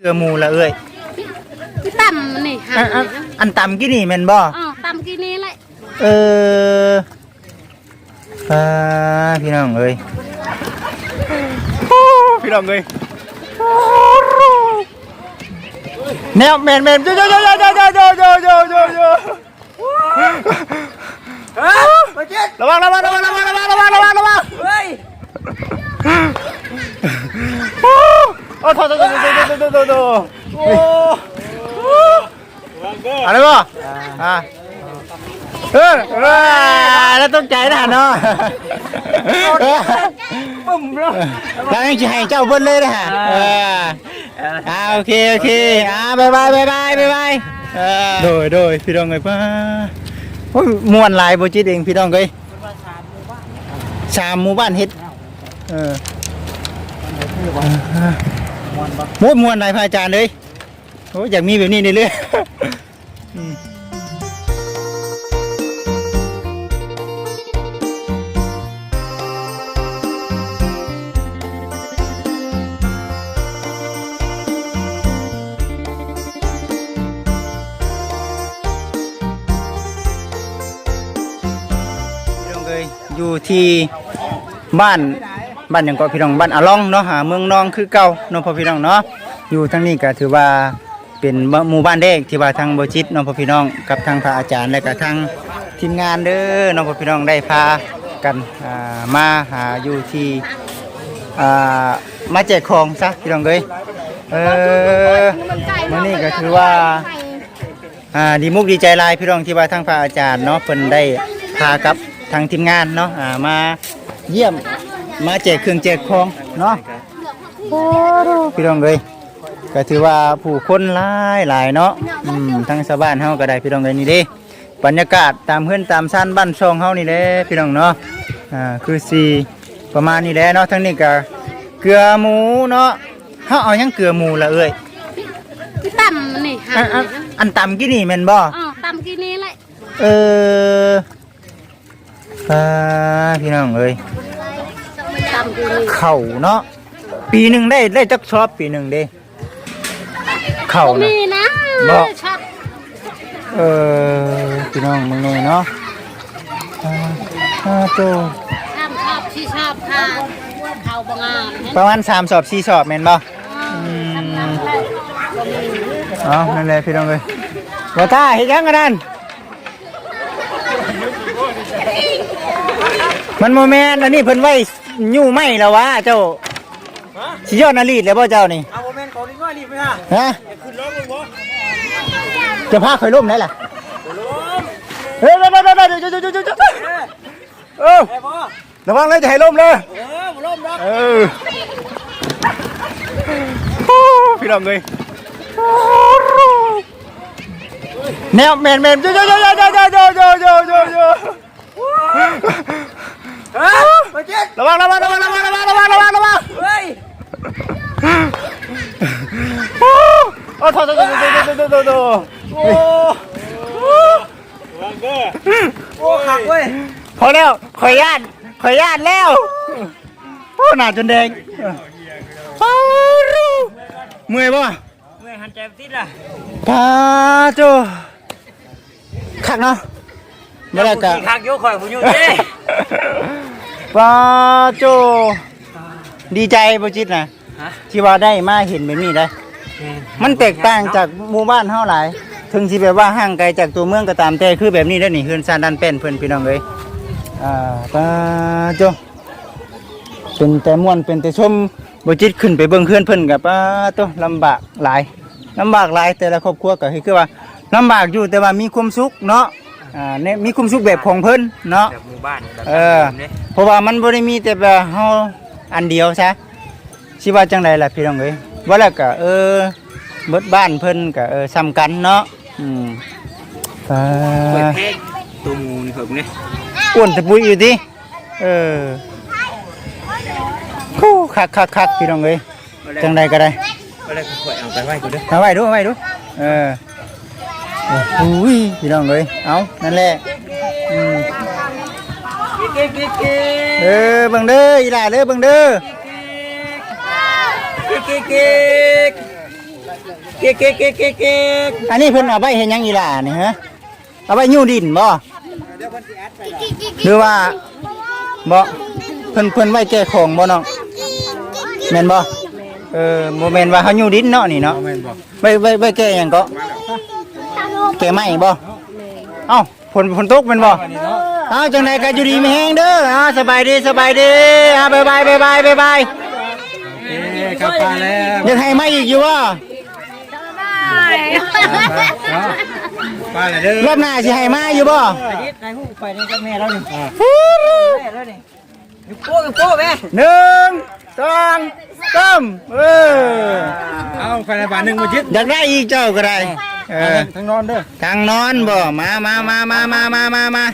เกลือหมูละเอ้ยต่ำนี่อัหานอันอันต่ำกี่นี่แม่นบ่อ๋อต่ำกี่นี้แหละเอออ่าพี่น้องเอ้ยโอ้พี่น้องเอ้ยแนวแมนแมนโยโยโยโยโยโยโยโยโยโยโยระวังระวังระวังระวังระวังระวังระวังระวังเฮ้ย โอ้โหโอ้โหโอ้โหอะไรวะอ่าเออแล้วต้องใจนะเนาะปุ่มรึแล้วจะให้เจ้าบิ้เลยนะฮะอ่าโอเคโอเคอ่าบายบายบายบายบายบายโดยโดยพี่ดองเลป้าโอ้ยมวนลายโบจิตเองพี่ดองเลยสาหมู่บ้านเฮ็ดเออ โอ้ยม่วนหลายพระอาจารย์เลยโอ้ยอยากมีแบบนี้เรื่อยๆอืมพี่น้องเอ้ยอยู่ที่บ้าน บ้านหยังก็พี่น้องบ้านอาล่องเนาะหาเมืองน้องคือเก่าเนาะพ่อพี่น้องเนาะอยู่ทั้งนี้ก็ถือว่าเป็นหมู่บ้านเด็กที่ว่าทางบจิตเนาะพ่อพี่น้องกับทางพระอาจารย์และก็ทางทีมงานเด้อเนาะพ่อพี่น้องได้พากันมาหาอยู่ที่มาแจกของซะพี่น้องเอ้ยเออมื้อนี้ก็ถือว่าดีมุกดีใจลายพี่น้องที่ว่าทางพระอาจารย์เนาะเพิ่นได้พากับทางทีมงานเนาะมาเยี่ยม มาแจกเครื่องแจกของเนาะโอ้ดูพี่น้องเลยก็ถือว่าผู้คนหลายหลายเนาะอืมทั้งชาวบ้านเฮาก็ได้พี่น้องเลยนี่เด้บรรยากาศตามเฮือนตามซ่านบ้านช่องเฮานี่แหละพี่น้องเนาะอ่าคือสีประมาณนี้แหละเนาะทั้งนี้ก็เกลือหมูเนาะเฮาเอาหยังเกลือหมูละเอ้ยต่ำนี่หาอันอันอันต่ำกี่นี่แม่นบ่อ๋อต่ำกี่นี้แหละเอออ่าพี่น้องเอ้ย ต่ำกี่นี้เข่าเนาะปีหนึ่งได้ได้จักชอบปีหนึ่งเด้เข่าก็นะ มีนะบอกชอบเออพี่น้องมึงนี่เนาะอ่าอ่าโตชอบชอบที่ชอบค่ะเขาบางงานเห็นประมาณสามสอบสี่สอบแม่นบ่อ๋ออืม เอานั่นแหละพี่น้องเอ้ยว่าท่าเฮ็ดหยังกันนั่นมันโมแมนอันนี้เพิ่นไว้ ยู่ไม่แล้ววะเจ้าสิยอดนารีดแล้วบ่เจ้านี่เอาโมเมนต์ของนี่ก็นี่ไปฮะฮะขึ้นรถมึงบ่จะพาเคยล่มไหนล่ะเฮ้ยเดี๋ยวเดี๋ยวเดี๋ยวเดี๋ยวเดี๋ยวเดี๋ยวเดี๋ยวเดี๋ยวเออไอ้บ่ระวังเลยจะให้ล่มเลยเออบ่ล้มดอกเออโอ้พี่น้องเลยแนวแมนแมนโยโยโยโยโยโยโยโยโยโยโย เฮ้ยมาเจ็ดระวังระวังระวังระวังระวังระวังระวังระวังเฮ้ยโอ้โหโอ้โถโถโถโถโถโถโถโถโอ้โหโอ้ขักเว้ยพอแล้วขออนุญาตขออนุญาตแล้วโอ้หน้าจนแดงโอ้รูเมื่อยป่ะเมื่อยหันใจติดล่ะปาโจขักเนาะไม่ได้กะขักโยข่อยผู้อยู่เด้ ปาโจ ดีใจบ่จิตนะฮะ ที่ว่าได้มาเห็นแบบนี้ได้ มันแตกต่างจากหมู่บ้านเฮาหลาย ถึงสิแบบว่าห่างไกลจากตัวเมืองก็ตามแต่คือแบบนี้ได้อนี่เฮือนซานดันเป็นเพิ่นพี่น้องเอ้ยอ่าปาโจเป็นแต่ม่วนเป็นแต่ชมบ่จิตขึ้นไปเบิ่งเฮือนเพิ่นก็ปาโตลำบากหลายลำบากหลายแต่ละครอบครัวก็คือว่าลำบากอยู่แต่ว่ามีความสุขเนาะ อ่าเนี่ยมีความสุขแบบของเพิ่นเนาะ แบบหมู่บ้านแบบเออเพราะว่ามันบ่ได้มีแต่แบบเฮาอันเดียวซะสิว่าจังไดล่ะพี่น้องเอ้ยว่าแล้วก็เออเบิดบ้านเพิ่นก็เออซ้ำกันเนาะอืมอ่าเปิดเพลงตัวหมูนี่เพิ่มนี่อ้วนตะปุยอยู่ติเออคู่คักคักคักพี่น้องเอ้ยจังไดก็ได้ ก็เลยข่อยเอาไปไว้กูเด้อเอาไว้ดูเอาไว้ดูเออโอ้โหยพี่น้องเอ้ยเอานั่นแหละอืมเก๊กเก๊กเก๊เออเบิ่งเด้ออีหล่าเด้อเบิ่งเด้อกเก๊กเก๊กเก๊กเก๊กเก๊กเก๊กเก๊กอันนี้เพิ่นเอาไปเห็นยังอีหล่านี่ฮะเอาไปยู่ดินบ่หรือว่าบ่เพิ่นเพิ่นไว้แก้ของบ่น้องแม่นบ่เออบ่แม่นว่าเฮายู่ดินเนาะนี่เนาะไว้ไว้ไว้แก้หยังก็ แก้ไม้บ่เอ้าฝนฝนตกแม่นบ่เอ้าจังไดก็อยู่ดีมีแฮงเด้ออ่าสบายดีสบายดีอ่าบ๊ายบายบ๊ายบายบ๊ายบายเอ๊ะกลับมาแล้วยังให้มาอีกอยู่บ่มาแล้วเด้อรอบหน้าสิให้มาอยู่บ่นายฮู้ไปนี่กับแม่แล้วนี่แม่แล้วนี่อยู่โป้อยู่โป้แม่หนึ่งสองสามเออเอาภายในบ้านหนึงบ่ยึดอยากได้อีกเจ้าก็ได้ เออทั้งนอนเด้อทางนอนบ่มามามามามามามามา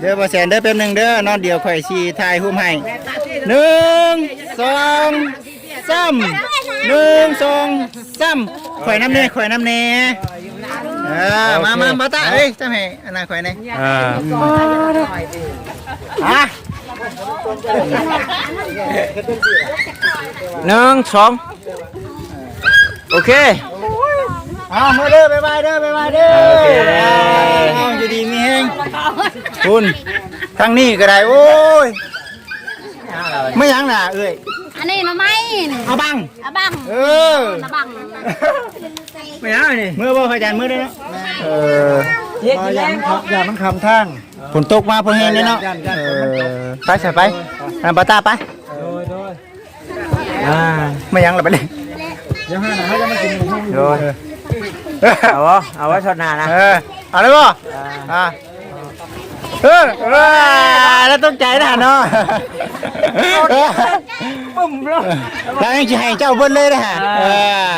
เด้อบ่แสนเด้อแป๊บหนึงเด้อนอนเดียวข่อยสิถ่ายรูปให้หนึ่งสองสามหนึ่งสองสามข่อยน้ำเน่ข่อยน้ำเน่เออมามาบ่ตาเอ้ยจำให้อันนั้นข่อยเน่อ่าอะหนึ่งสองโอเค เอามาเด้อบ๊ายบายเด้อบ๊ายบายเด้อโอเค เอาอยู่ดีมีแฮงคุณทางนี้ก็ได้โอ้ยไม่หยังน่ะเอ้ยอันนี้มาไหมนี่เอาบัง อะบังเออ อะบังไม่เอานี่เมื่อบ่พยานมือได้เนาะเออเย็ดยังครับอย่ามันคำทาง ฝนตกมาพอแห้งเลยเนาะย่านย่านเออไปใส่ไปอะบาตาไปโดยโดยอ่าไม่หยังหรอกไปเลยเดี๋ยวห้านะให้จะมากินหมูโดย เอาวะเอาไว้ชดหน้านะ เออเอาเลยบ่อะเออเออแล้วต้องใจนะเนาะปุ่มเลยแล้วยังจะให้เจ้าเบิ้ลเลยนะฮะเออ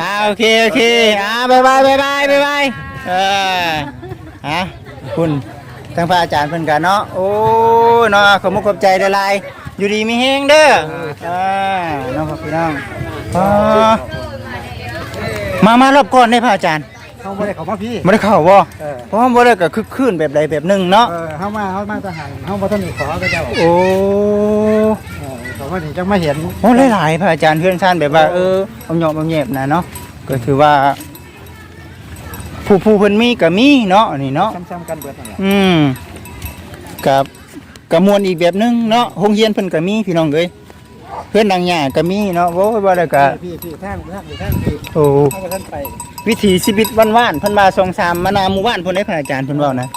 อ่าโอเคโอเคอ่าบายบายบายบายบายบายเออฮะคุณทางพระอาจารย์เพิ่นกันเนาะโอ้ยเนาะขอบมุกขอบใจได้ลายอยู่ดีมีแฮงเด้ออ่าน้องครับพี่น้องอ่า มามามารอบก่อนได้พระอาจารย์เขาไม่ได้เขามาพี่บ่ได้เข้าบ่เออ เพราะว่าบ่ได้ก็คึกคืนแบบใดแบบหนึงเนาะเออเขามาเขามาทหารเขามาท่านนี่ขอก็เจ้าโอ้เออเขามาถึงจะมาเห็นโอ้หลายๆพระอาจารย์เพื่อนท่านแบบว่าเออเอาหยอกเอาแยบนะเนาะก็ถือว่า ผู้ผู้เพิ่นมีก็มีเนาะอันนี่เนาะ ซ้ำๆกันเบิดนั่นแหละอืมกับกระมวลอีกแบบหนึงเนาะโรงเรียนเพิ่นก็มีพี่น้องเอ้ย เพื่อนดังหญ้าก็มีเนาะโอ้ยบ่ได้ก็พี่พี่แท่งแท่งอยู่แท่งพี่โอ้เขาก็ท่านไปวิถีชีวิตวันว่านๆเพิ่นมาสองสามมานาหมู่บ้านเพิ่นได้พระอาจารย์เพิ่นเว้านะ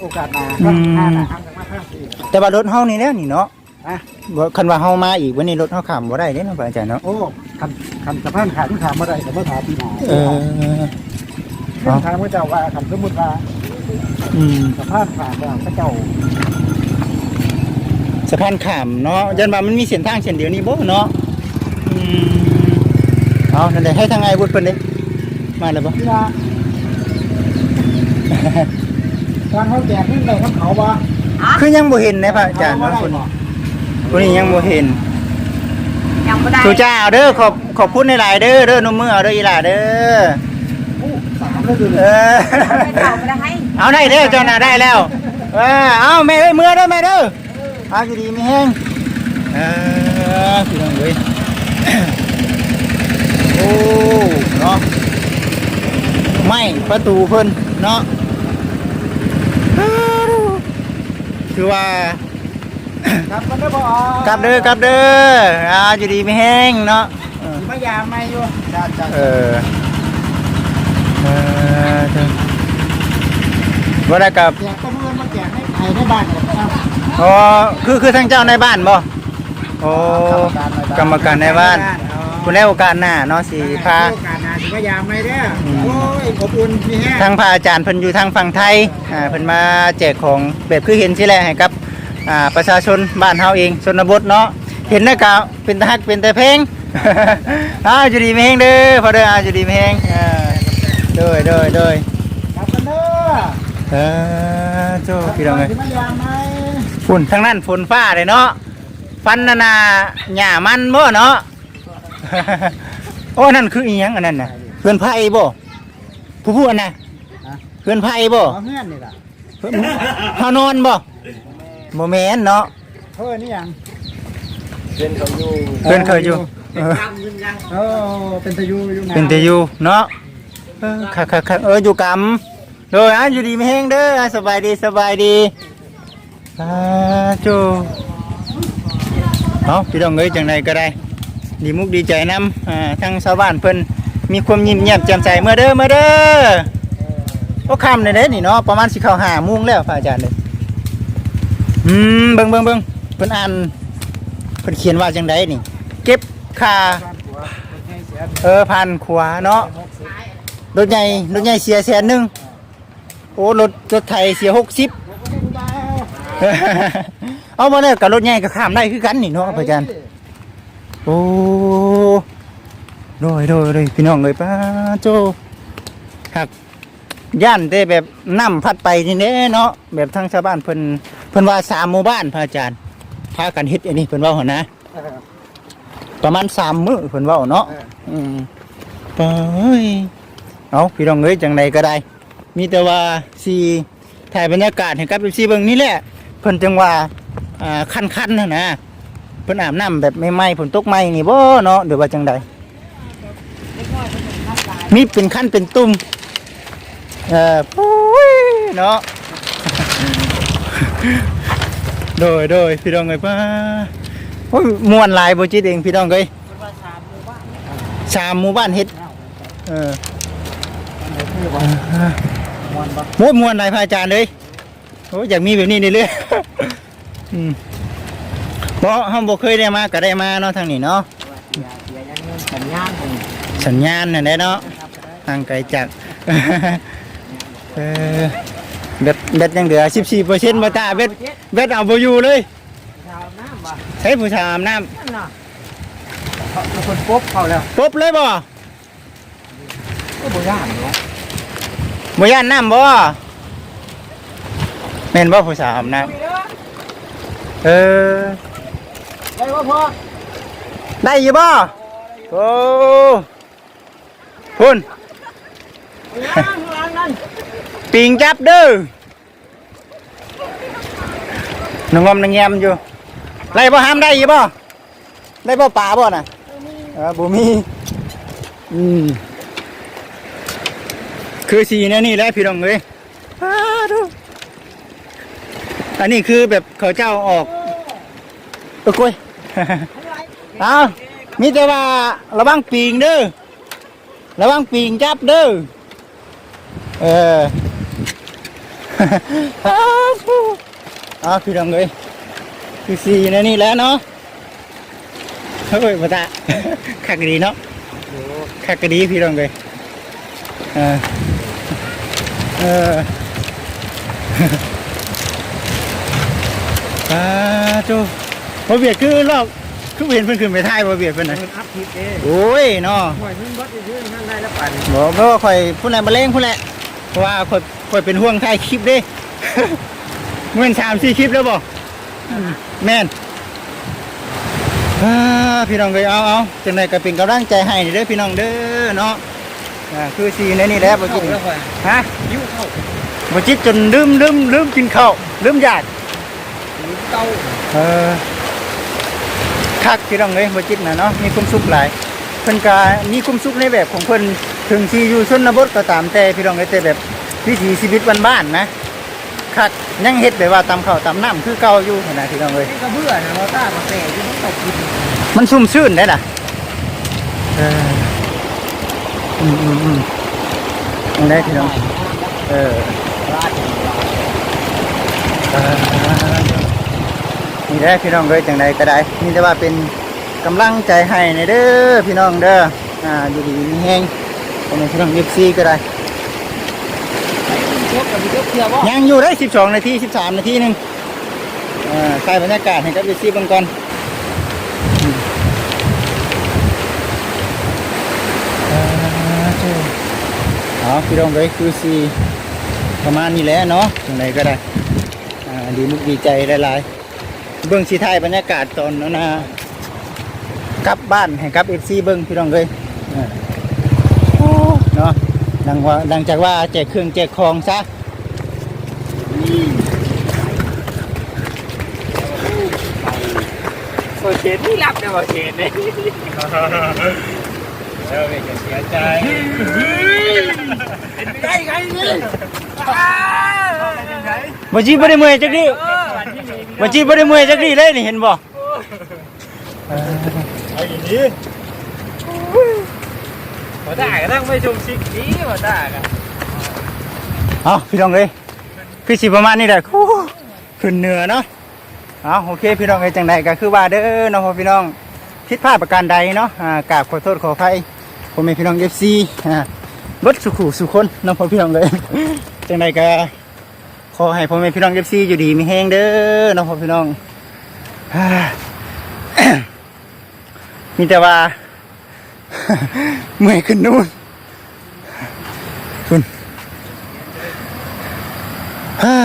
โอกาสหน้าอืก็มห้าหน้าห้ามมาห้ามอีกแต่ว่ารถเฮานี่แหล้วนี่เนาะอะบ่คันว่าเฮามาอีกวันนี้รถเฮาข้ามบ่ได้เด้เนาะพระอาจารย์เนาะโอ้คันคันสะพานขาดที่ถามมาได้แต่เมื่อถามพี่หนาเออเรื่องทางพระเจ้าว่าคันสมมติว่าอืมสะพานขาดแล้วพระเจ้า สะพานข้ามเนาะยันว่ามันมีเส้นทางเส้นเดียวนี้บ่เนาะอืมเอานั่นแหละให้ทางไอ้บุตรเพิ่นเด้มาแล้วบ่ที่ว่าทางเขาแจกขึ้นไปทั้งเขาบ่คือยังบ่เห็นนะพระอาจารย์เขเนาะบ่คนได้บ่คนนี้ยังบ่เห็นยังไม่ได้ทูเจ้าเด้อขอบขอบคุณหลายๆเด้อเด้อนมมือเอาเด้ออีหล่าเด้ออู้สามแล้วดูเอเลยอเอาได้เด้อเจ้าน่ะได้แล้วเออเอาแม่เอ้ยมือเด้อแม่เด้อ เอาอยู่ดีไมีแฮงเออพี่น้องเอ้ยโอ้เนาะไม่ประตูเพิ่นเนาะคือว่าครับมันได้บ่กลับเด้อกลับเด้ออ่าอยู่ดีไม่แห้งเนาะมายามไม่อยู่จ้าจ้าเออเออเถอะบ่ได้กลับแจกก็เมื่อมาแจกให้ใครในบ้านครับ อ๋อคือคือทางเจ้าในบ้านบ่โอ้กรรมการในบ้านคุณได้โอกาสหน้าเนาะสิพา โอกาสหน้าสิมายามไม่เด้ออมโอ้ยอบอุ่นมีแห้ง ทางพระอาจารย์เพิ่นอยู่ทางฝั่งไทยอ่าเพิ่นมาแจกของแบบคือเห็นสิแหละให้กับอ่าประชาชนบ้านเฮาเองชนบทเนาะเห็นแล้วก็เป็นตาฮักเป็นแต่เพลง อ้าวอยู่ดีไม่แห้งเด้อพอเด้ออ้าวอยู่ดีไม่แห้งอ่าโดยโดยโดยครับกันเด้อเออโจ้พี่น้องเอ้ยสิมายามไหม ฝุ่นทั้งนั้นฝนฟ้าเลยเนาะฟันนานาหญ้ามันบ่เนาะ โอ้นั่นคืออีหยังอันนั้นน่ะเพื่อนไผ่บ่ผู้พูดอันน่ะเพื่อนไผ่บ่ขอเงื่อนนี่ล่ะเพิ่นเฮานอนบ่บ่แม่นเนาะเฮ้ยนี่ยังเพื่อนเคยอยู่เออโอ้เป็นตะยูอยู่เป็นแต่อยู่เนาะเออคักคักคักเอออยู่กำโดยอะอยู่ดีไม่แห้งเด้ออะสบายดีสบายดี อ่าจูเอาพี่น้องเอ้ยจังไดก็ได้ดีมุกดีใจนํอ่าทั้งชาวบ้านเพิ่นมีความยิ้มแย้มแจ่มใสเมื่อเด้อเมื่อเด้อโอ้คำเลยเด้นี่เนาะประมาณสิเข้าห้าโมงแล้วพระอาจารย์เด้ออืมเบิ่งเบิ่งเบิ่งเพิ่นอ่านเพิ่นเขียนว่าจังไดนี่ เก็บค่าเออพันขวาเนาะรถใหญ่รถใหญ่เสียแสนหนึ่งโอ้รถรถไทยเสียหกสิบ เอามาเนี่ยกับรถใหญ่ก็ข้ามได้คือกันนี่เนาะพระอาจารย์โอ้โดยโดยโดยพี่น้องเลยป้าโจครับย่านแต่แบบน้ำพัดไปนี่เด้เนาะแบบทางชาวบ้านเพิ่นเพิ่นว่าสามหมู่บ้านพระอาจารย์พากันเฮ็ดอันนี้เพิ่นว่าหั่นนะประมาณสามมื้อเพิ่นเว้าเนาะอืมไปเอาพี่น้องเอ้ยจังใดก็ได้ มีแต่ว่าสีถ่ายบรรยากาศให้กับซีเบิ่งนี่แหละ เพิ่นจังว่าอ่าคันๆน่ะนะเพิ่นอาบน้ำแบบใหม่ๆฝนตกใหม่นี่บ่เนาะหรือว่าจังใดมีเป็นขั้นเป็นตุ่มเออปุ้ยเนาะโดยโดยพี่น้องเอ้ยป้าโอ้ยมวนลายบ่จิตเองพี่น้องเอ้ยชามหมู่บ้านเฮ็ดเออมวนมวนมวนนายพระอาจารย์เลย อ้ยอยากมีแบบนี้นี่เลยอืมเพราะห้องบ่เคยได้มาก็ได้มาเนาะทางนี้เนาะเสียเสียยังเงินสัญญาณของสัญญาณนั่นแหละเนาะทางไกลจากเออเบ็ดเบ็ดยังเหลือ14เปอร์เซ็นต์บ่ตาเบ็ดเบ็ดเอาบ่อยู่เลยชาวน้ำบ่ใช้ผู้ชายอาบน้นั่นน่ะเขาเป็นคนปุ๊บเขาแล้วำปุ๊บเลยบ่ก็บ่ย่านเนาะบ่ย่านน้ำบ่ แม่นบ่ผู้ชายอาบน้ำเออ ได้บ่พอได้อยู่บ่โอ้พุ่นย่างหลังนั่นปิงจับเด้อน้องงอมนางแยมอยู่ไล่บ่ห้ามได้อยู่บ่ได้บ่ป่าบ่น่ะเออบ่มีอืมคือสีแนวนี่แหละพี่น้องเอ้ย อ้าดูอันนี้คือแบบเขาเจ้าออกเออกล้วยเอามีแต่ว่าระวังปีงเด้อระวังปีงจับเด้อเออเอาพี่น้องเลยคือสีนะนี่แหล้วเนาะเฮ้ยมาตาคักดีเนาะคักดีพี่น้องเลยเออเออ อ่าจูบ่เบียดคือรอบคือเห็นเพิ่นขึ้นไปท้ายบ่เบียดเพิ่นน่ะมันอัพคลิปเด้โอ้ยเนาะห่วยมึงบดอยู่นั่นได้แล้วปั่นบอกเพราะว่าข่อยผู้ใดมาเล่งผู้แหละเพราะว่าข่อยข่อยเป็นห่วงท้ายคลิปเด้เมื่อสามสี่คลิปแล้วบ่อืมแม่นอ่าพี่น้องเอ้ยเอาเอาจังไดก็เป็นกำลังใจให้เด้อพี่น้องเด้อเนาะอ่าคือสีในนี่แหละบ่จิตแล้วค่อยฮะยิ้วเข้าบ่จิตจนลืมลืมลืมกินข้าวลืมยากยิ้ว เต้าเออคักพี่น้องเอ้ยบ่จิตน่ะเนาะมีความสุขหลายเพิ่นก็มีความสุขในแบบของเพิ่นถึงที่อยู่ชนบทก็ตามแต่พี่น้องเอ้ยแต่แบบวิถีชีวิตบ้านๆนะคักยังเฮ็ดแบบว่าตามข้าวตามน้ำคือเก่าอยู่หั่นนะพี่น้องเอ้ยไอ้กระเบื้อนะเราต้ามาแต่ที่มันตกกินมันซุ่มซื่นได้ล่ะเอออืมอืมอืมยังได้พี่น้องเออราดเออ นี่ได้พี่น้องเอ้ยจังใดก็ได้นี่แต่ว่าเป็นกำลังใจให้ในเด้อพี่น้องเด้ออ่าอยู่ดีมีแฮงคนในพี่น้อง FC ก็ได้เชฟกับมีเชฟเทียวบ่ยังอยู่ได้ 12 นาที 13 นาทีหนึงอ่าใส่บรรยากาศให้กับ FC เบิ่งก่อนอืมอ่าเจ้าเอาพี่น้องเอ้ยคือสิประมาณนี้แหละเนาะจังใดก็ได้อ่าดีมุกดีใจหลายๆ เบิ่งสีไทยบรรยากาศตอนนั้นนะกลับบ้านให้กลับเอฟซีเบิ่งพี่น้องเลยอ่าโอ้เนาะดังว่าดังจากว่าแจกเครื่องแจกของซะโอเคที่รับเนี่ยโอเคเนี่ยเออไม่เสียใจได้ไงนี่บ่จีบ่ได้เมื่อยจักดิ บ่จีบ่ได้เมื่อยจักดิเลยนี่เห็นบ่เอาอย่างนี้หัวตาก็ต้องไม่ชมชิกนี้หัวตากันเอาพี่น้องเอ้ยคือสิประมาณนี้แหละคู้ขึ้นเหนือเนาะเอาโอเคพี่น้องเอ้ยจังใดก็คือว่าเด้อเนาะพ่อพี่น้องผิดพลาดประการใดเนาะอ่ากราบขอโทษขออภัยผมเป็นพี่น้อง FC อ่าเบิดสุขุสุคนเนาะพ่อพี่น้องเลยจังใดก็ ขอให้พ่อแม่พี่น้อง FC อยู่ดีมีแฮงเด้อเนาะพ่อพี่น้อง มีแต่ว่าเมื่อยขึ้นนู่นคุณฮ่า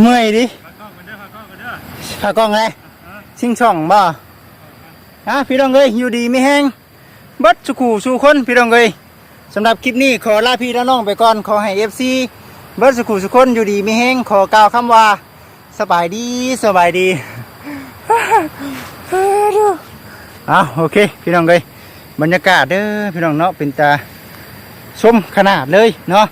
เมื่อยดิพากล้องไงชิงช่องบ่อะพี่น้องเอ้ยอยู่ดีไม่แห้งบัดสุขูสู่คนพี่น้องเอ้ย สำหรับคลิปนี้ขอลาพี่และน้องไปก่อน ขอให้เอฟซีเบัดสุขูสุคนอยู่ดีไม่แห้งขอกล่าวคำว่า สบายดีสบายดีเอาโอเค พี่น้องเลยบรรยากาศเด้อพี่น้องเนาะเป็นตาชมขนาดเลยเนาะ